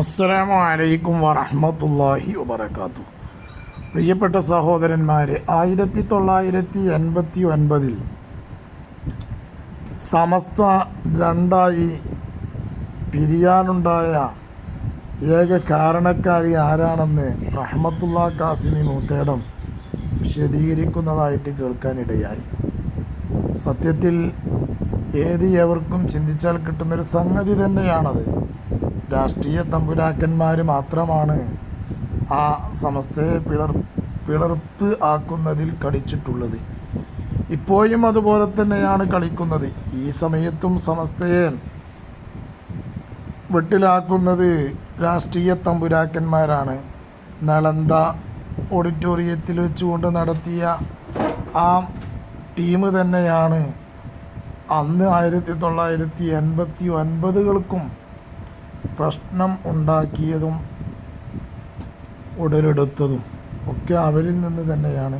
അസ്സലാമു അലൈക്കും വറഹ്മത്തുള്ളാഹി വബറകാതുഹു. പ്രിയപ്പെട്ട സഹോദരന്മാരെ ആയിരത്തി തൊള്ളായിരത്തി എൺപത്തി ഒൻപതിൽ സമസ്ത രണ്ടായി പിരിയാനുണ്ടായ ഏക കാരണക്കാരി ആരാണെന്ന് റഹ്മത്തുള്ള കാസിമി മൂത്തേടം വിശദീകരിക്കുന്നതായിട്ട് കേൾക്കാനിടയായി. സത്യത്തിൽ ഏത് എവർക്കും ചിന്തിച്ചാൽ കിട്ടുന്നൊരു സംഗതി തന്നെയാണത്. രാഷ്ട്രീയ തമ്പുരാക്കന്മാർ മാത്രമാണ് ആ സമസ്തയെ പിളർ പിളർപ്പ് ആക്കുന്നതിൽ കളിച്ചിട്ടുള്ളത് ഇപ്പോഴും അതുപോലെ തന്നെയാണ് കളിക്കുന്നത്. ഈ സമയത്തും സമസ്തയെ വെട്ടിലാക്കുന്നത് രാഷ്ട്രീയ തമ്പുരാക്കന്മാരാണ്. നളന്ത ഓഡിറ്റോറിയത്തിൽ വെച്ചുകൊണ്ട് നടത്തിയ ആ ടീം തന്നെയാണ്. അന്ന് ആയിരത്തി തൊള്ളായിരത്തി എൺപത്തി ഒൻപതുകൾക്കും പ്രശ്നം ഉണ്ടാക്കിയതും ഉടലെടുത്തതും ഒക്കെ അവരിൽ നിന്ന് തന്നെയാണ്.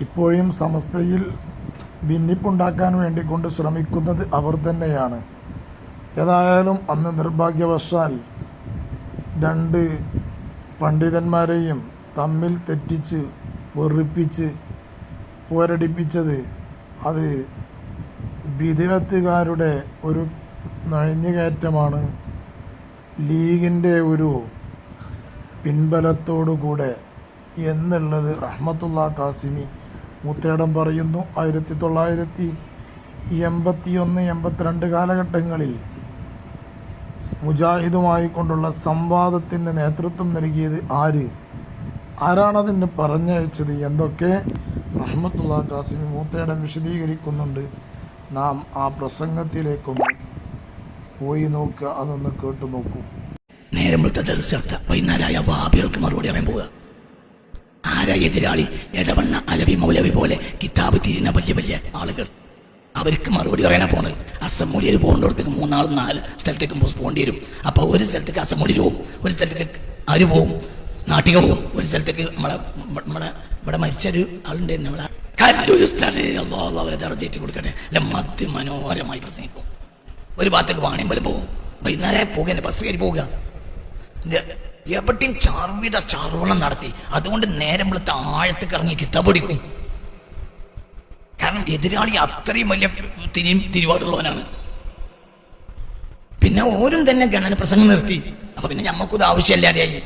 ഇപ്പോഴും സമസ്തയിൽ ഭിന്നിപ്പുണ്ടാക്കാൻ വേണ്ടി കൊണ്ട് ശ്രമിക്കുന്നത് അവർ തന്നെയാണ്. ഏതായാലും അന്ന് നിർഭാഗ്യവശാൽ രണ്ട് പണ്ഡിതന്മാരെയും തമ്മിൽ തെറ്റിച്ച് വെറുപ്പിച്ച് പോരടിപ്പിച്ചത് അത് വിധിവത്തുകാരുടെ ഒരു നുഴഞ്ഞുകയറ്റമാണ്. ലീഗിന്റെ ഒരു പിൻബലത്തോടുകൂടെ എന്നുള്ളത് റഹ്മത്തുള്ള കാസിമി മുത്തേടം പറയുന്നു. ആയിരത്തി തൊള്ളായിരത്തി എൺപത്തി ഒന്ന് എൺപത്തിരണ്ട് കാലഘട്ടങ്ങളിൽ മുജാഹിദുമായി കൊണ്ടുള്ള സംവാദത്തിന് നേതൃത്വം നൽകിയത് ആര്? ആരാണതിന് പറഞ്ഞയച്ചത് എന്തൊക്കെ? റഹ്മത്തുള്ള കാസിമി മൂത്തേടം വിശദീകരിക്കുന്നുണ്ട്. നാം ആ പ്രസംഗത്തിലേക്കൊന്ന് പോയി നോക്കുക അതൊന്ന് കേട്ടു നോക്കൂ. നേരം ദർശനത്തെ വൈകുന്നേരമായ വാബികൾക്ക് മറുപടി പറയാൻ പോവുക. ആരാ എതിരാളി? എടവണ്ണ അലവി മൗലവി പോലെ കിതാബ് തിരിയുന്ന വലിയ വലിയ ആളുകൾ. അവർക്ക് മറുപടി പറയാനാ പോണത്. അസംമൂലിയർ പോകേണ്ടടത്തേക്ക് മൂന്നാളും നാല് സ്ഥലത്തേക്ക് പോകേണ്ടി വരും. അപ്പോൾ ഒരു സ്ഥലത്തേക്ക് അസംമൂലിയർ പോവും ഒരു സ്ഥലത്തേക്ക് ആര് പോവും നാട്ടിക പോവും. ഒരു സ്ഥലത്തേക്ക് നമ്മളെ നമ്മളെ ഇവിടെ മരിച്ചൊരു ആളുണ്ട്. നമ്മളെ കല്ലൂർ അള്ളാഹു അവരെ ദർജയിട്ട് കൊടുക്കട്ടെ. അല്ല മധ്യ മനോഹരമായി പ്രസംഗിക്കും. ഒരു ഭാഗത്തേക്ക് വാങ്ങി പോലും പോകും വൈകുന്നേരം പോകുക ബസ് കയറി പോവുക എവിടെയും ചാർവിത ചാർവണം നടത്തി. അതുകൊണ്ട് നേരം വെളുത്ത ആഴത്തേക്ക് ഇറങ്ങി കിത്തപൊടിക്കും കാരണം എതിരാളി അത്രയും വലിയ തിരിയും തിരുവാടുള്ളവനാണ്. പിന്നെ ഓരും തന്നെ ഗണന പ്രസംഗം നിർത്തി. അപ്പൊ പിന്നെ ഞമ്മക്കും ആവശ്യമില്ലാതെയായി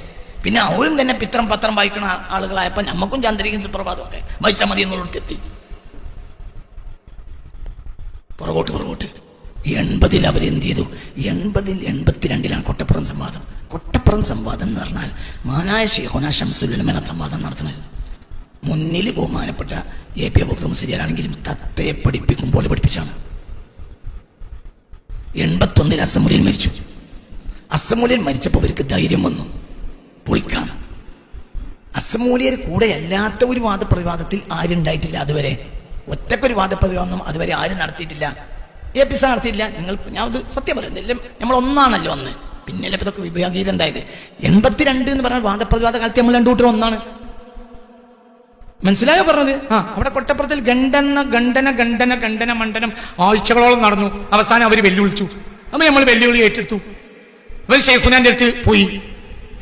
പിന്നെ അവരും തന്നെ പിത്രം പത്രം വായിക്കുന്ന ആളുകളായപ്പോ ഞമ്മക്കും ചന്ദ്രികൻ സുപ്രഭാതമൊക്കെ വായിച്ചാൽ മതി എന്നുള്ളിടത്തെത്തി പുറകോട്ട് പുറകോട്ട്. എൺപതിൽ അവരെന്ത് ചെയ്തു? എൺപതിൽ എൺപത്തിരണ്ടിലാണ് കൊട്ടപ്പുറം സംവാദം. കൊട്ടപ്പുറം സംവാദം എന്ന് പറഞ്ഞാൽ മാനായ ഷെയ്ഹോന ഷംസുലുലമന സംവാദം നടത്തുന്നത്. മുന്നിൽ ബഹുമാനപ്പെട്ട എ പി അബുക്രം മുസ്ലിയാണെങ്കിലും തത്തയെ പഠിപ്പിക്കും പോലെ പഠിപ്പിച്ചാണ്. എൺപത്തൊന്നിൽ അസമുലിൽ മരിച്ചു. അസമുലിൽ മരിച്ചപ്പോൾ അവർക്ക് ധൈര്യം വന്നു. പൊളിക്കാം അസമൂലിയർ കൂടെ അല്ലാത്ത ഒരു വാദപ്രതിവാദത്തിൽ ആരുണ്ടായിട്ടില്ല അതുവരെ. ഒറ്റക്കൊരു വാദപ്രതിവാദം അതുവരെ ആരും നടത്തിയിട്ടില്ല. എ പി നടത്തിയില്ല നിങ്ങൾ ഞാൻ ഇത് സത്യം പറയുന്നില്ല നമ്മൾ ഒന്നാണല്ലോ അന്ന്. പിന്നല്ലേ ഇതൊക്കെ വിഭാഗീയത ഉണ്ടായത് എൺപത്തിരണ്ട് എന്ന് പറഞ്ഞാൽ വാദപ്രതിവാദ കാലത്ത് നമ്മൾ രണ്ടു ഒന്നാണ്. മനസ്സിലായോ പറഞ്ഞത്? ആ അവിടെ കൊട്ടപ്പുറത്തിൽ ഗണ്ടന ഗണ്ടന ഗണ്ടന ഗണ്ടന മണ്ഡനം ആഴ്ചകളോളം നടന്നു. അവസാനം അവർ വെല്ലുവിളിച്ചു. അപ്പൊ നമ്മൾ വെല്ലുവിളി ഏറ്റെടുത്തു. അവർ ഷെയ്ഖുനാന്റെ അടുത്ത് പോയി.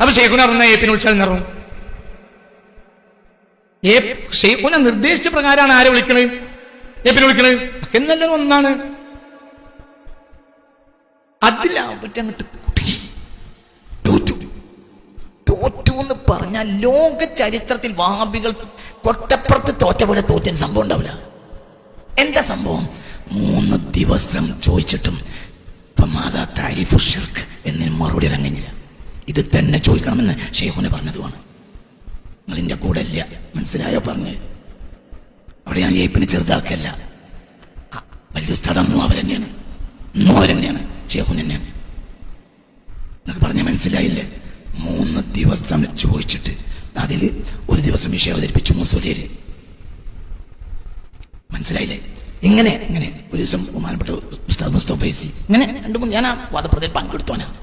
അപ്പൊ ഷെയ്ഖുന പറഞ്ഞ ഏപ്പിനെ വിളിച്ചാൽ നിറവും ഷെയ്ഖുന നിർദ്ദേശിച്ച പ്രകാരമാണ് ആരെ വിളിക്കണത്? ഏപ്പിനെ വിളിക്കണത്? എന്നല്ല ഒന്നാണ്. കുടുങ്ങി തോറ്റു. തോറ്റു എന്ന് പറഞ്ഞാൽ ലോക ചരിത്രത്തിൽ വാബികൾ കൊട്ടപ്പുറത്ത് തോറ്റ പോലെ തോറ്റൊരു സംഭവം ഉണ്ടാവില്ല. എന്താ സംഭവം? മൂന്ന് ദിവസം ചോദിച്ചിട്ടും മാതാ താരിഫു ഷിർക്ക് എന്നതിന് മറുപടി ഇറങ്ങിയില്ല ഇത് തന്നെ ചോദിക്കണമെന്ന് ഷെയ്ഖുനെ പറഞ്ഞതുമാണ്. നിങ്ങൾ എന്റെ കൂടെ ഇല്ല. മനസ്സിലായോ പറഞ്ഞ്? അവിടെ ഞാൻ ഏപ്പിനെ ചെറുതാക്കല്ല വലിയ സ്ഥലം അവരെന്നെയാണ് അവരെന്നെയാണ് തന്നെയാണ് എന്നൊക്കെ പറഞ്ഞാൽ മനസ്സിലായില്ലേ. മൂന്ന് ദിവസം ചോദിച്ചിട്ട് അതിൽ ഒരു ദിവസം വിഷയം അവതരിപ്പിച്ചു മുസോലിയര്. മനസ്സിലായില്ലേ? ഇങ്ങനെ ഇങ്ങനെ. ഒരു ദിവസം ബഹുമാനപ്പെട്ട ഉസ്താദ് മുസ്തഫ ഫൈസി. ഇങ്ങനെ രണ്ടു മൂന്ന് ഞാൻ ആ വാദപ്രതിയിൽ പങ്കെടുത്തോനാ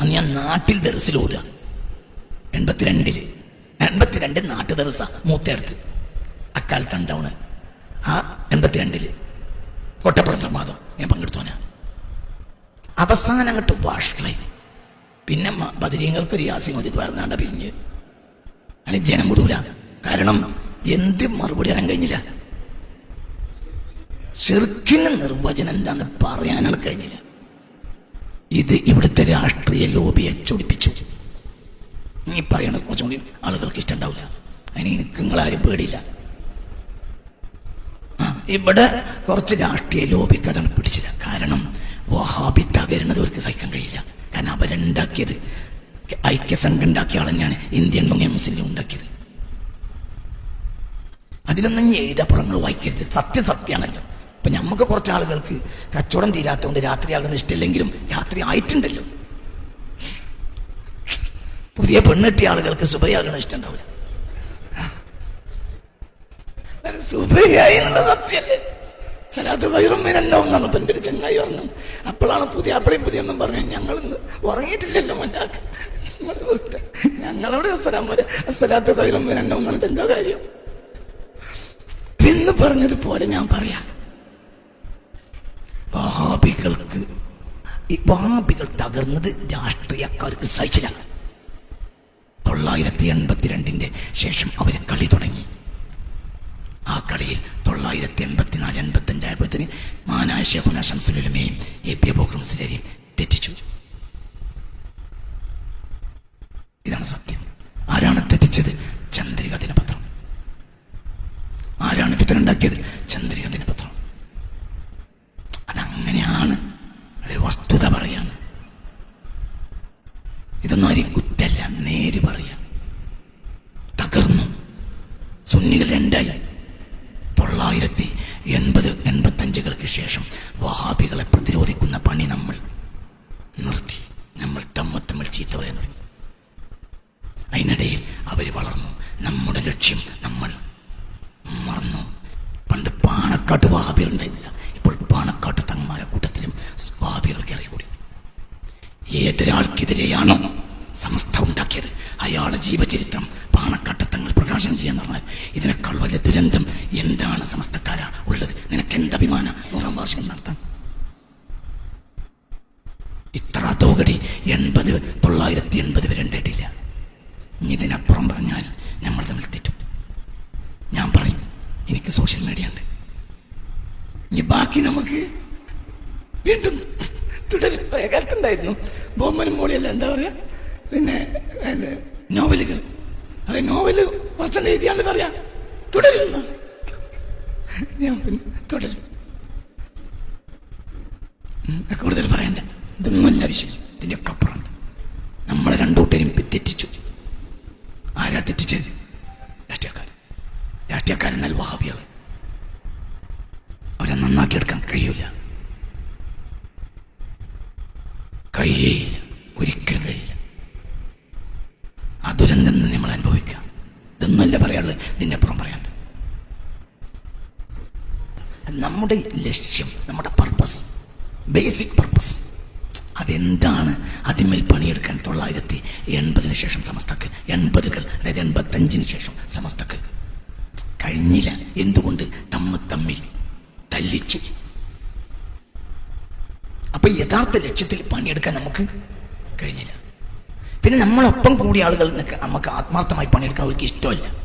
അന്ന് ഞാൻ നാട്ടിൽ ദർസിൽ ഓടുക. എൺപത്തിരണ്ടിൽ. എൺപത്തിരണ്ട് നാട്ടു ദർസ മൂത്തേടത്ത് അക്കാലത്ത് ഉണ്ടാവണ് ആ എൺപത്തിരണ്ടിൽ. കൊട്ടപ്പുറം സംവാദം. ഞാൻ പങ്കെടുത്തോനാ അവസാനം അങ്ങോട്ട് വാഷ്ലൈ പിന്നെ ബദരീങ്ങൾക്ക് റിയാസി യാസി മതി വരുന്നാണ്ട പിരിഞ്ഞ്. അല്ലെങ്കിൽ ജനം വിടൂല കാരണം എന്ത് മറുപടി അറിയാൻ കഴിഞ്ഞില്ല. ചെറുക്കിന് നിർവചനം എന്താന്ന് പറയാനാണ് കഴിഞ്ഞില്ല. ഇത് ഇവിടുത്തെ രാഷ്ട്രീയ ലോബിയെ ചൊടിപ്പിച്ചു. നീ പറയണ കുറച്ചും കൂടി ആളുകൾക്ക് ഇഷ്ടമുണ്ടാവില്ല. അതിന് എനിക്ക് നിങ്ങളാരും പേടിയില്ല. ആ ഇവിടെ കുറച്ച് രാഷ്ട്രീയ ലോബിക്ക് അതാണ് പിടിച്ചില്ല. കാരണം വഹാബി തകരുന്നത് അവർക്ക് സഹിക്കാൻ കഴിയില്ല. കാരണം അവരുണ്ടാക്കിയത് ഐക്യസംഘം ഉണ്ടാക്കിയ ആൾ തന്നെയാണ് ഇന്ത്യൻ യൂണിയൻ മുസ്ലിം ഉണ്ടാക്കിയത്. അതിലൊന്നും എഴുതപ്പുറങ്ങൾ വായിക്കരുത്. സത്യം സത്യമാണല്ലോ. ഇപ്പൊ നമുക്ക് കുറച്ച് ആളുകൾക്ക് കച്ചവടം തീരാത്തതുകൊണ്ട് രാത്രിയാകുന്ന ഇഷ്ടമില്ലെങ്കിലും രാത്രി ആയിട്ടുണ്ടല്ലോ. പുതിയ പെണ്ണെട്ടിയ ആളുകൾക്ക് സുബയാകണ ഇഷ്ടമുണ്ടാവില്ല സുബയായി എന്നുള്ള സത്യല്ലേ സലാത്ത് കയറുമ്പോ എന്നാണ് ഇപ്പം എന്റെ ചങ്ങായി പറഞ്ഞു അപ്പോഴാണ് പുതിയ അപ്പളയും പുതിയ ഒന്നും പറഞ്ഞു ഞങ്ങൾ ഇന്ന് ഉറങ്ങിയിട്ടില്ലല്ലോ മല്ലാക്ക്. ഞങ്ങളവിടെ അസ്സലാം പോലെ അസ്സലാത്ത് കയറും എന്നെ എന്നിട്ട് എന്താ കാര്യം? എന്ന് പറഞ്ഞതുപോലെ ഞാൻ പറയാം. വഹാബികൾക്ക് ഈ വഹാബികൾ തകർന്നത് രാഷ്ട്രീയക്കാർക്ക് സഹിച്ചില്ല. തൊള്ളായിരത്തി എൺപത്തിരണ്ടിന്റെ ശേഷം അവർ കളി തുടങ്ങി. ആ കളിയിൽ തൊള്ളായിരത്തി എൺപത്തിനാല് എൺപത്തി അഞ്ചായപ്പോഴത്തേന് മാനായ ഷെഹുന ഷംസുലുലമയും എ പി അബോക്കർ മുസ്ലിരെയും തെറ്റിച്ചു. ഇതാണ് സത്യം. ആരാണ് തെറ്റിച്ചത്? ചന്ദ്രിക ദിനപത്രം ആരാണ് പിത്തനുണ്ടാക്കിയത്? ചന്ദ്രിക ദിനപത്രം അതങ്ങനെയാണ്. അതൊരു വസ്തുത പറയാണ്. ഇതൊന്നും കുറ്റല്ല നേര് പറയാം തകർന്നു സുന്നികൾ രണ്ടായി തൊള്ളായിരത്തി എൺപത് എൺപത്തഞ്ചുകൾക്ക് ശേഷം വഹാബികളെ പ്രതിരോധിക്കുന്ന പണി നമ്മൾ നിർത്തി നമ്മൾ തമ്മ തമ്മിൽ ചീത്ത പറയാൻ തുടങ്ങി അതിനിടയിൽ അവർ വളർന്നു നമ്മുടെ ലക്ഷ്യം നമ്മൾ മറന്നു. പണ്ട് പാണക്കാട്ട് വാബികൾ ഉണ്ടായിരുന്നില്ല. ഇപ്പോൾ പാണക്കാട്ട് തങ്ങന്മാരെ കൂട്ടത്തിലും വാബികൾ കയറിക്കൂടി ഏതൊരാൾക്കെതിരെയാണോ സമസ്ത ഉണ്ടാക്കിയത്? അയാളെ ജീവചരിത്രം പാണക്കാട്ട് തങ്ങൾ പ്രകാശനം ചെയ്യാൻ പറഞ്ഞാൽ ഇതിനേക്കാൾ വലിയ ദുരന്തം എന്താണ് സമസ്തക്കാരാ ഉള്ളത്? നിനക്ക് എന്ത് അഭിമാന? നൂറാം വാർഷികം നടത്താൻ. ഇത്ര തോകടി എൺപത് തൊള്ളായിരത്തി എൺപത് വരെ ഉണ്ടായിട്ടില്ല. ഇതിനപ്പുറം പറഞ്ഞാൽ നമ്മൾ തമ്മിൽ തെറ്റും ഞാൻ പറയും സോഷ്യൽ മീഡിയ ഉണ്ട്. ഇനി ബാക്കി നമുക്ക് വീണ്ടും തുടരും പഴയ കാലത്തുണ്ടായിരുന്നു ബോമ്മനും മോളിയല്ല എന്താ പറയുക പിന്നെ നോവലുകൾ. അത് നോവൽ കുറച്ചെണ്ണം എഴുതിയാണ്ട് പറയാം. തുടരുന്നു. ഞാൻ പിന്നെ തുടരും. കൂടുതൽ പറയണ്ട. ഇതൊന്നുമല്ല വിഷയം. ഇതിന്റെയൊക്കെ അപ്പുറം. നമ്മളെ രണ്ടൂട്ടരും തെറ്റിച്ചു. ആരാ തെറ്റിച്ചത്? രാഷ്ട്രീയക്കാരെന്നാൽ വഹാബികൾ അവരെ നന്നാക്കി എടുക്കാൻ കഴിയൂല. കഴിയയില്ല. ഒരിക്കലും കഴിയില്ല ആ ദുരന്തം നമ്മൾ അനുഭവിക്കാം ഇതൊന്നുമല്ല പറയാനുള്ളത്. ഇതിന്റെ അപ്പുറം പറയാണ്ട് നമ്മുടെ ലക്ഷ്യം നമ്മുടെ പർപ്പസ് ബേസിക് പർപ്പസ് അതെന്താണ്? അതിന്മേൽ പണിയെടുക്കാൻ തൊള്ളായിരത്തി എൺപതിന് ശേഷം സമസ്തക്ക് എൺപതുകൾ അതായത് എൺപത്തഞ്ചിന് ശേഷം സമസ്തക്ക് കഴിഞ്ഞില്ല. എന്തുകൊണ്ട്? തമ്മ തമ്മിൽ തല്ലിച്ചു. അപ്പൊ യഥാർത്ഥ ലക്ഷ്യത്തിൽ പണിയെടുക്കാൻ നമുക്ക് കഴിഞ്ഞില്ല. പിന്നെ നമ്മളൊപ്പം കൂടിയ ആളുകൾ നമുക്ക് ആത്മാർത്ഥമായി പണിയെടുക്കാൻ അവർക്ക് ഇഷ്ടമല്ല.